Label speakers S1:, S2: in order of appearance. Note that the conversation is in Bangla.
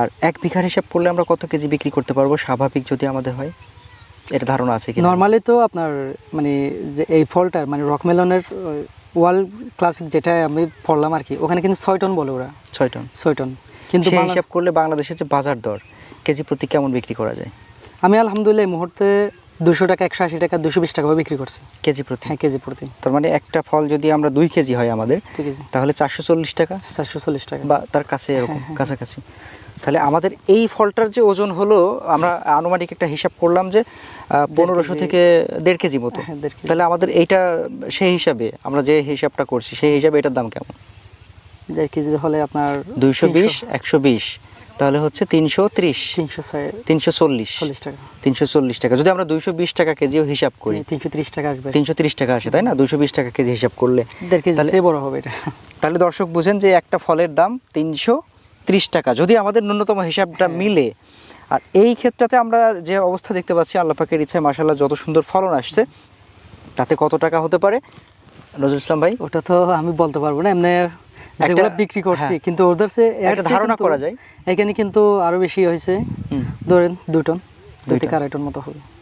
S1: আর এক বিঘার হিসাব করলে আমরা কত কেজি বিক্রি করতে পারব? স্বাভাবিক যদি আমাদের হয় এটা ধারণা আছে কি
S2: নর্মালি তো আপনার মানে যে এই ফলটার মানে রকমেলনের ওয়ার্ল্ড ক্লাসিক যেটা আমি পড়লাম আর কি ওখানে কিন্তু ছয় টন বলে ওরা।
S1: ছয় টন।
S2: ছয় টন। কিন্তু
S1: সেই হিসাব করলে বাংলাদেশের যে বাজার দর কেজি প্রতি কেমন বিক্রি করা যায়?
S2: আমি আলহামদুলিল্লাহ এই মুহূর্তে দুশো টাকা একশো আশি টাকা দুশো বিশ টাকাও বিক্রি করছে।
S1: কেজি প্রতি।
S2: হ্যাঁ কেজি প্রতি।
S1: তার মানে একটা ফল যদি আমরা দুই কেজি হয় আমাদের
S2: ঠিক আছে
S1: তাহলে চারশো চল্লিশ টাকা
S2: চারশো চল্লিশ টাকা।
S1: বা তার কাছে এরকম
S2: হ্যাঁ, হ্যাঁ,
S1: কাছাকাছি। তাহলে আমাদের এই ফলটার যে ওজন হলো আমরা আনুমানিক একটা হিসাব করলাম যে পনেরোশো থেকে দেড় কেজি মতো।
S2: হ্যাঁ।
S1: তাহলে আমাদের এইটা সেই হিসাবে আমরা যে হিসাবটা করছি সেই হিসাবে এটার দাম কেমন?
S2: দেড় কেজি হলে আপনার
S1: দুইশো বিশ একশো বিশ। তাহলে হচ্ছে তিনশো ত্রিশ।
S2: তিনশো
S1: তিনশো চল্লিশ।
S2: চল্লিশ টাকা।
S1: তিনশো চল্লিশ টাকা। যদি আমরা দুইশো বিশ টাকা কেজিও হিসাব করি।
S2: তিনশো ত্রিশ টাকা আসবে।
S1: তিনশো ত্রিশ টাকা আসে তাই না? দুইশো বিশ টাকা কেজি হিসাব করলে।
S2: দেড় কেজি
S1: তাহলে-
S2: বড় হবে এটা।
S1: তাহলে দর্শক বুঝেন যে একটা ফলের দাম তিনশো ত্রিশ টাকা। যদি আমাদের ন্যূনতম হিসাবটা
S2: হ্যাঁ।
S1: মিলে আর এই ক্ষেত্রতে আমরা যে অবস্থা দেখতে পাচ্ছি আল্লাহ পাকের ইচ্ছায় মাসাল্লাহ যত সুন্দর ফলন আসছে তাতে কত টাকা হতে পারে? নজরুল ইসলাম ভাই?
S2: ওটা তো আমি বলতে পারব না। এমনি যেগুলো বিক্রি করছি
S1: হ্যাঁ।
S2: কিন্তু ওদের চেয়ে
S1: একটা ধারণা করা যায়।
S2: এখানে কিন্তু আরও বেশি হয়েছে ধরেন দুই টন দুই থেকে আড়াই টন মতো হবে